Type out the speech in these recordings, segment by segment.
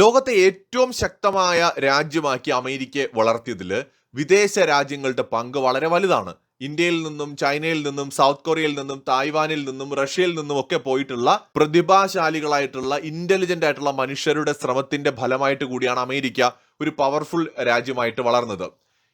ലോകത്തെ ഏറ്റവും ശക്തമായ രാജ്യമാക്കി അമേരിക്കയെ വളർത്തിയതിൽ വിദേശ രാജ്യങ്ങളുടെ പങ്ക് വളരെ വലുതാണ്. ഇന്ത്യയിൽ നിന്നും ചൈനയിൽ നിന്നും സൗത്ത് കൊറിയയിൽ നിന്നും തായ്വാനിൽ നിന്നും റഷ്യയിൽ നിന്നും ഒക്കെ പോയിട്ടുള്ള പ്രതിഭാശാലികളായിട്ടുള്ള ഇന്റലിജന്റ് ആയിട്ടുള്ള മനുഷ്യരുടെ ശ്രമത്തിന്റെ ഫലമായിട്ട് കൂടിയാണ് അമേരിക്ക ഒരു പവർഫുൾ രാജ്യമായിട്ട് വളർന്നത്.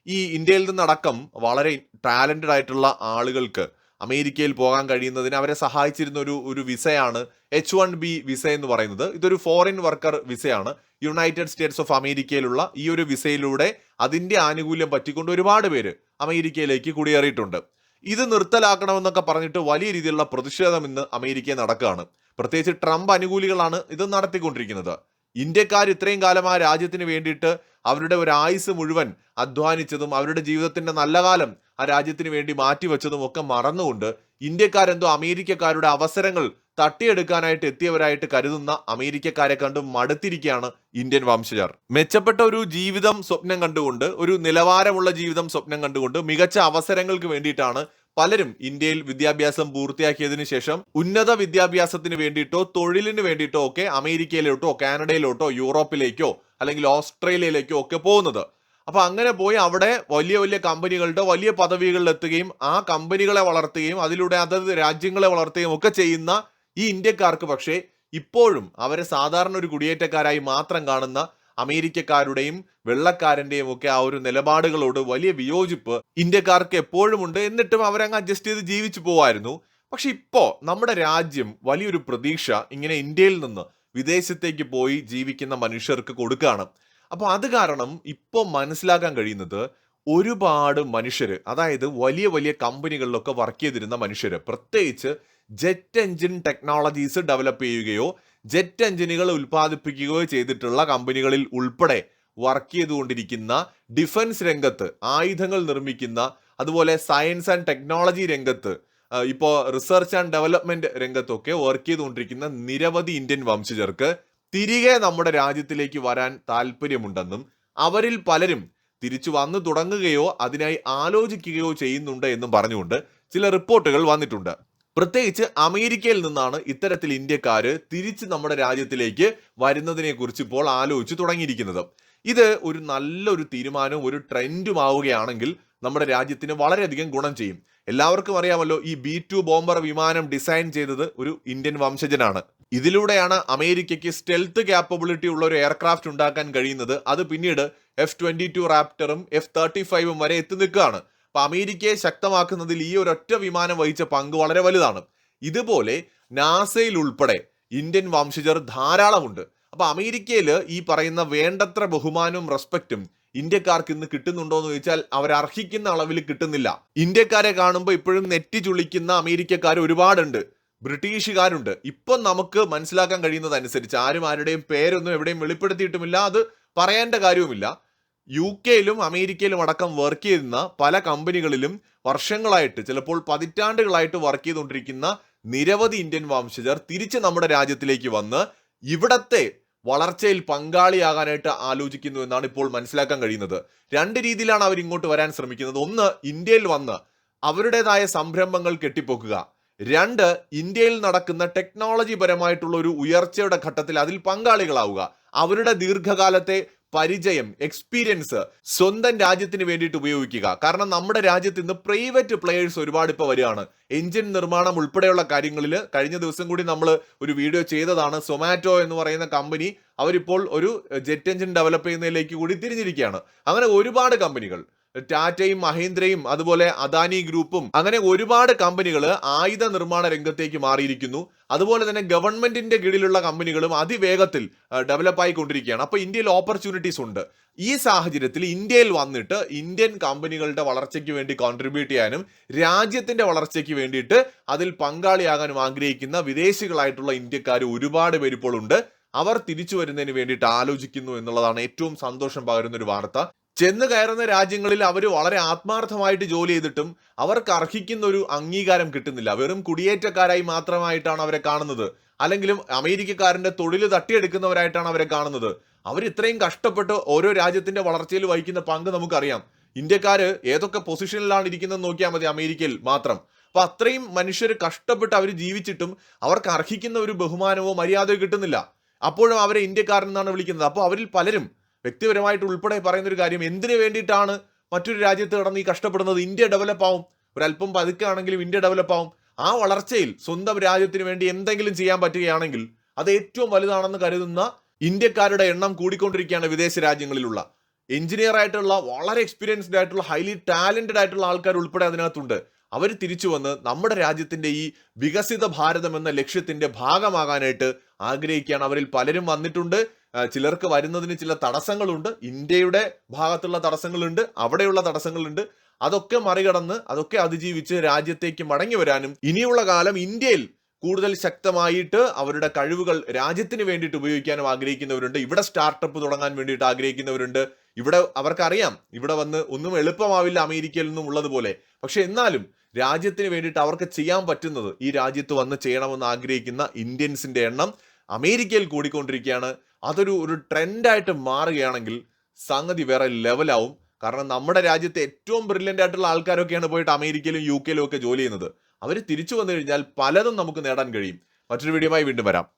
ഈ ഇന്ത്യയിൽ നിന്നടക്കം വളരെ ടാലന്റഡ് ആയിട്ടുള്ള ആളുകൾക്ക് അമേരിക്കയിൽ പോകാൻ കഴിയുന്നതിന് അവരെ സഹായിച്ചിരുന്ന ഒരു ഒരു വിസയാണ് എച്ച് വൺ ബി വിസ എന്ന് പറയുന്നത്. ഇതൊരു ഫോറിൻ വർക്കർ വിസയാണ്. യുണൈറ്റഡ് സ്റ്റേറ്റ്സ് ഓഫ് അമേരിക്കയിലുള്ള ഈ ഒരു വിസയിലൂടെ അതിന്റെ ആനുകൂല്യം പറ്റിക്കൊണ്ട് ഒരുപാട് പേര് അമേരിക്കയിലേക്ക് കുടിയേറിയിട്ടുണ്ട്. ഇത് നിർത്തലാക്കണമെന്നൊക്കെ പറഞ്ഞിട്ട് വലിയ രീതിയിലുള്ള പ്രതിഷേധം ഇന്ന് അമേരിക്കയിൽ നടക്കുകയാണ്. പ്രത്യേകിച്ച് ട്രംപ് അനുകൂലികളാണ് ഇത് നടത്തിക്കൊണ്ടിരിക്കുന്നത്. ഇന്ത്യക്കാർ ഇത്രയും കാലം ആ രാജ്യത്തിന് വേണ്ടിയിട്ട് അവരുടെ ഒരു ആയുസ് മുഴുവൻ അധ്വാനിച്ചതും അവരുടെ ജീവിതത്തിന്റെ നല്ല കാലം ആ രാജ്യത്തിന് വേണ്ടി മാറ്റിവെച്ചതും ഒക്കെ മറന്നുകൊണ്ട് ഇന്ത്യക്കാരെന്തോ അമേരിക്കക്കാരുടെ അവസരങ്ങൾ തട്ടിയെടുക്കാനായിട്ട് എത്തിയവരായിട്ട് കരുതുന്ന അമേരിക്കക്കാരെ കണ്ട് മടുത്തിരിക്കുകയാണ് ഇന്ത്യൻ വംശജർ. മെച്ചപ്പെട്ട ഒരു ജീവിതം സ്വപ്നം കണ്ടുകൊണ്ട് ഒരു നിലവാരമുള്ള ജീവിതം സ്വപ്നം കണ്ടുകൊണ്ട് മികച്ച അവസരങ്ങൾക്ക് വേണ്ടിയിട്ടാണ് പലരും ഇന്ത്യയിൽ വിദ്യാഭ്യാസം പൂർത്തിയാക്കിയതിനു ശേഷം ഉന്നത വിദ്യാഭ്യാസത്തിന് വേണ്ടിയിട്ടോ തൊഴിലിന് വേണ്ടിയിട്ടോ ഒക്കെ അമേരിക്കയിലോട്ടോ കാനഡയിലോട്ടോ യൂറോപ്പിലേക്കോ അല്ലെങ്കിൽ ഓസ്ട്രേലിയയിലേക്കോ ഒക്കെ പോകുന്നത്. അപ്പൊ അങ്ങനെ പോയി അവിടെ വലിയ വലിയ കമ്പനികളുടെ വലിയ പദവികളിൽ എത്തുകയും ആ കമ്പനികളെ വളർത്തുകയും അതിലൂടെ അതത് രാജ്യങ്ങളെ വളർത്തുകയും ഒക്കെ ചെയ്യുന്ന ഈ ഇന്ത്യക്കാർക്ക് പക്ഷേ ഇപ്പോഴും അവരെ സാധാരണ ഒരു കുടിയേറ്റക്കാരായി മാത്രം കാണുന്ന അമേരിക്കക്കാരുടെയും വെള്ളക്കാരന്റെയും ഒക്കെ ആ ഒരു നിലപാടുകളോട് വലിയ വിയോജിപ്പ് ഇന്ത്യക്കാർക്ക് എപ്പോഴും ഉണ്ട്. എന്നിട്ടും അവരങ്ങ് അഡ്ജസ്റ്റ് ചെയ്ത് ജീവിച്ചു പോവായിരുന്നു. പക്ഷെ ഇപ്പോൾ നമ്മുടെ രാജ്യം വലിയൊരു പ്രതീക്ഷ ഇങ്ങനെ ഇന്ത്യയിൽ നിന്ന് വിദേശത്തേക്ക് പോയി ജീവിക്കുന്ന മനുഷ്യർക്ക് കൊടുക്കുകയാണ് അപ്പോൾ അത് കാരണം ഇപ്പോൾ മനസ്സിലാക്കാൻ കഴിയുന്നത് ഒരുപാട് മനുഷ്യർ അതായത് വലിയ വലിയ കമ്പനികളിലൊക്കെ വർക്ക് ചെയ്തിരുന്ന മനുഷ്യർ പ്രത്യേകിച്ച് ജെറ്റ് എഞ്ചിൻ ടെക്നോളജീസ് ഡെവലപ്പ് ചെയ്യുകയോ ജെറ്റ് എഞ്ചിനുകൾ ഉൽപ്പാദിപ്പിക്കുകയോ ചെയ്തിട്ടുള്ള കമ്പനികളിൽ ഉൾപ്പെടെ വർക്ക് ചെയ്തുകൊണ്ടിരിക്കുന്ന ഡിഫൻസ് രംഗത്ത് ആയുധങ്ങൾ നിർമ്മിക്കുന്ന അതുപോലെ സയൻസ് ആൻഡ് ടെക്നോളജി രംഗത്ത് ഇപ്പോൾ റിസർച്ച് ആൻഡ് ഡെവലപ്മെന്റ് രംഗത്തൊക്കെ വർക്ക് ചെയ്തുകൊണ്ടിരിക്കുന്ന നിരവധി ഇന്ത്യൻ വംശജർക്ക് തിരികെ നമ്മുടെ രാജ്യത്തിലേക്ക് വരാൻ താല്പര്യമുണ്ടെന്നും അവരിൽ പലരും തിരിച്ചു വന്നു തുടങ്ങുകയോ അതിനായി ആലോചിക്കുകയോ ചെയ്യുന്നുണ്ട് എന്നും പറഞ്ഞുകൊണ്ട് ചില റിപ്പോർട്ടുകൾ വന്നിട്ടുണ്ട്. പ്രത്യേകിച്ച് അമേരിക്കയിൽ നിന്നാണ് ഇത്തരത്തിൽ ഇന്ത്യക്കാർ തിരിച്ച് നമ്മുടെ രാജ്യത്തിലേക്ക് വരുന്നതിനെ കുറിച്ച് ഇപ്പോൾ ആലോചിച്ച് തുടങ്ങിയിരിക്കുന്നത്. ഇത് ഒരു നല്ലൊരു തീരുമാനവും ഒരു ട്രെൻഡും ആവുകയാണെങ്കിൽ നമ്മുടെ രാജ്യത്തിന് വളരെയധികം ഗുണം ചെയ്യും. എല്ലാവർക്കും അറിയാമല്ലോ ഈ ബി ടു ബോംബർ വിമാനം ഡിസൈൻ ചെയ്തത് ഒരു ഇന്ത്യൻ വംശജനാണ്. ഇതിലൂടെയാണ് അമേരിക്കയ്ക്ക് സ്റ്റെൽത്ത് ക്യാപ്പബിലിറ്റി ഉള്ള ഒരു എയർക്രാഫ്റ്റ് ഉണ്ടാക്കാൻ കഴിയുന്നത്. അത് പിന്നീട് എഫ് ട്വന്റി ടു റാപ്റ്ററും എഫ് തേർട്ടി ഫൈവും വരെ എത്തി നിൽക്കുകയാണ്. അപ്പൊ അമേരിക്കയെ ശക്തമാക്കുന്നതിൽ ഈ ഒരു ഒറ്റ വിമാനം വഹിച്ച പങ്ക് വളരെ വലുതാണ്. ഇതുപോലെ നാസയിൽ ഉൾപ്പെടെ ഇന്ത്യൻ വംശജർ ധാരാളമുണ്ട്. അപ്പൊ അമേരിക്കയിൽ ഈ പറയുന്ന വേണ്ടത്ര ബഹുമാനവും റെസ്പെക്റ്റും ഇന്ത്യക്കാർക്ക് ഇന്ന് കിട്ടുന്നുണ്ടോ എന്ന് ചോദിച്ചാൽ അവർ അർഹിക്കുന്ന അളവിൽ കിട്ടുന്നില്ല. ഇന്ത്യക്കാരെ കാണുമ്പോൾ ഇപ്പോഴും നെറ്റി ചുളിക്കുന്ന അമേരിക്കക്കാർ ഒരുപാടുണ്ട്. ബ്രിട്ടീഷുകാരുണ്ട്. ഇപ്പം നമുക്ക് മനസ്സിലാക്കാൻ കഴിയുന്നത് അനുസരിച്ച് ആരും ആരുടെയും പേരൊന്നും എവിടെയും വെളിപ്പെടുത്തിയിട്ടുമില്ല. അത് പറയേണ്ട കാര്യവുമില്ല. യു കെയിലും അമേരിക്കയിലും അടക്കം വർക്ക് ചെയ്യുന്ന പല കമ്പനികളിലും വർഷങ്ങളായിട്ട് ചിലപ്പോൾ പതിറ്റാണ്ടുകളായിട്ട് വർക്ക് ചെയ്തുകൊണ്ടിരിക്കുന്ന നിരവധി ഇന്ത്യൻ വംശജർ തിരിച്ച് നമ്മുടെ രാജ്യത്തിലേക്ക് വന്ന് ഇവിടത്തെ വളർച്ചയിൽ പങ്കാളിയാകാനായിട്ട് ആലോചിക്കുന്നു എന്നാണ് ഇപ്പോൾ മനസ്സിലാക്കാൻ കഴിയുന്നത്. രണ്ട് രീതിയിലാണ് അവർ ഇങ്ങോട്ട് വരാൻ ശ്രമിക്കുന്നത്. ഒന്ന് ഇന്ത്യയിൽ വന്ന് അവരുടേതായ സംരംഭങ്ങൾ കെട്ടിപ്പൊക്കുക. രണ്ട് ഇന്ത്യയിൽ നടക്കുന്ന ടെക്നോളജി പരമായിട്ടുള്ള ഒരു ഉയർച്ചയുടെ ഘട്ടത്തിൽ അതിൽ പങ്കാളികളാവുക. അവരുടെ ദീർഘകാലത്തെ പരിചയം എക്സ്പീരിയൻസ് സ്വന്തം രാജ്യത്തിന് വേണ്ടിയിട്ട് ഉപയോഗിക്കുക. കാരണം നമ്മുടെ രാജ്യത്ത് ഇന്ന് പ്രൈവറ്റ് പ്ലെയേഴ്സ് ഒരുപാട് ഇപ്പോൾ വരികയാണ്. എഞ്ചിൻ നിർമ്മാണം ഉൾപ്പെടെയുള്ള കാര്യങ്ങളിൽ കഴിഞ്ഞ ദിവസം കൂടി നമ്മൾ ഒരു വീഡിയോ ചെയ്തതാണ്. സൊമാറ്റോ എന്ന് പറയുന്ന കമ്പനി അവരിപ്പോൾ ഒരു ജെറ്റ് എഞ്ചിൻ ഡെവലപ്പ് ചെയ്യുന്നതിലേക്ക് കൂടി തിരിഞ്ഞിരിക്കുകയാണ്. അങ്ങനെ ഒരുപാട് കമ്പനികൾ ടാറ്റയും മഹീന്ദ്രയും അതുപോലെ അദാനി ഗ്രൂപ്പും അങ്ങനെ ഒരുപാട് കമ്പനികൾ ആയുധ നിർമ്മാണ രംഗത്തേക്ക് മാറിയിരിക്കുന്നു. അതുപോലെ തന്നെ ഗവൺമെന്റിന്റെ കീഴിലുള്ള കമ്പനികളും അതിവേഗത്തിൽ ഡെവലപ്പ് ആയിക്കൊണ്ടിരിക്കുകയാണ്. അപ്പോൾ ഇന്ത്യയിൽ ഓപ്പർച്യൂണിറ്റീസ് ഉണ്ട്. ഈ സാഹചര്യത്തിൽ ഇന്ത്യയിൽ വന്നിട്ട് ഇന്ത്യൻ കമ്പനികളുടെ വളർച്ചയ്ക്ക് വേണ്ടി കോൺട്രിബ്യൂട്ട് ചെയ്യാനും രാജ്യത്തിന്റെ വളർച്ചയ്ക്ക് വേണ്ടിയിട്ട് അതിൽ പങ്കാളിയാകാനും ആഗ്രഹിക്കുന്ന വിദേശികളായിട്ടുള്ള ഇന്ത്യക്കാർ ഒരുപാട് പേരിപ്പോൾ ഉണ്ട്. അവർ തിരിച്ചു വരുന്നതിന് വേണ്ടിയിട്ട് ആലോചിക്കുന്നു എന്നുള്ളതാണ് ഏറ്റവും സന്തോഷം പകരുന്ന ഒരു വാർത്ത. ചെന്ന് കയറുന്ന രാജ്യങ്ങളിൽ അവർ വളരെ ആത്മാർത്ഥമായിട്ട് ജോലി ചെയ്തിട്ടും അവർക്ക് അർഹിക്കുന്ന ഒരു അംഗീകാരം കിട്ടുന്നില്ല. വെറും കുടിയേറ്റക്കാരായി മാത്രമായിട്ടാണ് അവരെ കാണുന്നത്. അല്ലെങ്കിലും അമേരിക്കക്കാരന്റെ തൊഴിൽ തട്ടിയെടുക്കുന്നവരായിട്ടാണ് അവരെ കാണുന്നത്. അവർ ഇത്രയും കഷ്ടപ്പെട്ട് ഓരോ രാജ്യത്തിന്റെ വളർച്ചയിൽ വഹിക്കുന്ന പങ്ക് നമുക്കറിയാം. ഇന്ത്യക്കാർ ഏതൊക്കെ പൊസിഷനിലാണ് ഇരിക്കുന്നത് നോക്കിയാൽ മതി അമേരിക്കയിൽ മാത്രം. അപ്പൊ അത്രയും മനുഷ്യർ കഷ്ടപ്പെട്ട് അവർ ജീവിച്ചിട്ടും അവർക്ക് അർഹിക്കുന്ന ഒരു ബഹുമാനമോ മര്യാദയോ കിട്ടുന്നില്ല. അപ്പോഴും അവരെ ഇന്ത്യക്കാരൻ എന്നാണ് വിളിക്കുന്നത്. അപ്പോൾ അവരിൽ പലരും വ്യക്തിപരമായിട്ട് ഉൾപ്പെടെ പറയുന്ന ഒരു കാര്യം എന്തിനു വേണ്ടിയിട്ടാണ് മറ്റൊരു രാജ്യത്ത് കിടന്ന് ഈ കഷ്ടപ്പെടുന്നത്? ഇന്ത്യ ഡെവലപ്പ് ആവും. ഒരല്പം പതുക്കാണെങ്കിലും ഇന്ത്യ ഡെവലപ്പ് ആവും. ആ വളർച്ചയിൽ സ്വന്തം രാജ്യത്തിന് വേണ്ടി എന്തെങ്കിലും ചെയ്യാൻ പറ്റുകയാണെങ്കിൽ അത് ഏറ്റവും വലുതാണെന്ന് കരുതുന്ന ഇന്ത്യക്കാരുടെ എണ്ണം കൂടിക്കൊണ്ടിരിക്കുകയാണ് വിദേശ രാജ്യങ്ങളിലുള്ള. എഞ്ചിനീയർ ആയിട്ടുള്ള വളരെ എക്സ്പീരിയൻസ്ഡ് ആയിട്ടുള്ള ഹൈലി ടാലന്റഡ് ആയിട്ടുള്ള ആൾക്കാർ ഉൾപ്പെടെ അതിനകത്തുണ്ട്. അവർ തിരിച്ചു വന്ന് നമ്മുടെ രാജ്യത്തിന്റെ ഈ വികസിത ഭാരതം എന്ന ലക്ഷ്യത്തിന്റെ ഭാഗമാകാനായിട്ട് ആഗ്രഹിക്കുകയാണ്. അവരിൽ പലരും വന്നിട്ടുണ്ട്. ചിലർക്ക് വരുന്നതിന് ചില തടസ്സങ്ങളുണ്ട്. ഇന്ത്യയുടെ ഭാഗത്തുള്ള തടസ്സങ്ങളുണ്ട് അവിടെയുള്ള തടസ്സങ്ങളുണ്ട്. അതൊക്കെ മറികടന്ന് അതൊക്കെ അതിജീവിച്ച് രാജ്യത്തേക്ക് മടങ്ങി വരാനും ഇനിയുള്ള കാലം ഇന്ത്യയിൽ കൂടുതൽ ശക്തമായിട്ട് അവരുടെ കഴിവുകൾ രാജ്യത്തിന് വേണ്ടിയിട്ട് ഉപയോഗിക്കാനും ആഗ്രഹിക്കുന്നവരുണ്ട്. ഇവിടെ സ്റ്റാർട്ടപ്പ് തുടങ്ങാൻ വേണ്ടിയിട്ട് ആഗ്രഹിക്കുന്നവരുണ്ട്. ഇവിടെ അവർക്കറിയാം ഇവിടെ വന്ന് ഒന്നും എളുപ്പമാവില്ല അമേരിക്കയിൽ നിന്നും ഉള്ളതുപോലെ. പക്ഷെ എന്നാലും രാജ്യത്തിന് വേണ്ടിയിട്ട് അവർക്ക് ചെയ്യാൻ പറ്റുന്നത് ഈ രാജ്യത്ത് വന്ന് ചെയ്യണമെന്ന് ആഗ്രഹിക്കുന്ന ഇന്ത്യൻസിന്റെ എണ്ണം അമേരിക്കയിൽ കൂടിക്കൊണ്ടിരിക്കുകയാണ്. അതൊരു ഒരു ട്രെൻഡായിട്ട് മാറുകയാണെങ്കിൽ സംഗതി വേറെ ലെവലാവും. കാരണം നമ്മുടെ രാജ്യത്തെ ഏറ്റവും ബ്രില്യന്റ് ആയിട്ടുള്ള ആൾക്കാരൊക്കെയാണ് പോയിട്ട് അമേരിക്കയിലും യു കെയിലും ഒക്കെ ജോലി ചെയ്യുന്നത്. അവർ തിരിച്ചു വന്നു കഴിഞ്ഞാൽ പലതും നമുക്ക് നേടാൻ കഴിയും. മറ്റൊരു വീഡിയോയുമായി വീണ്ടും വരാം.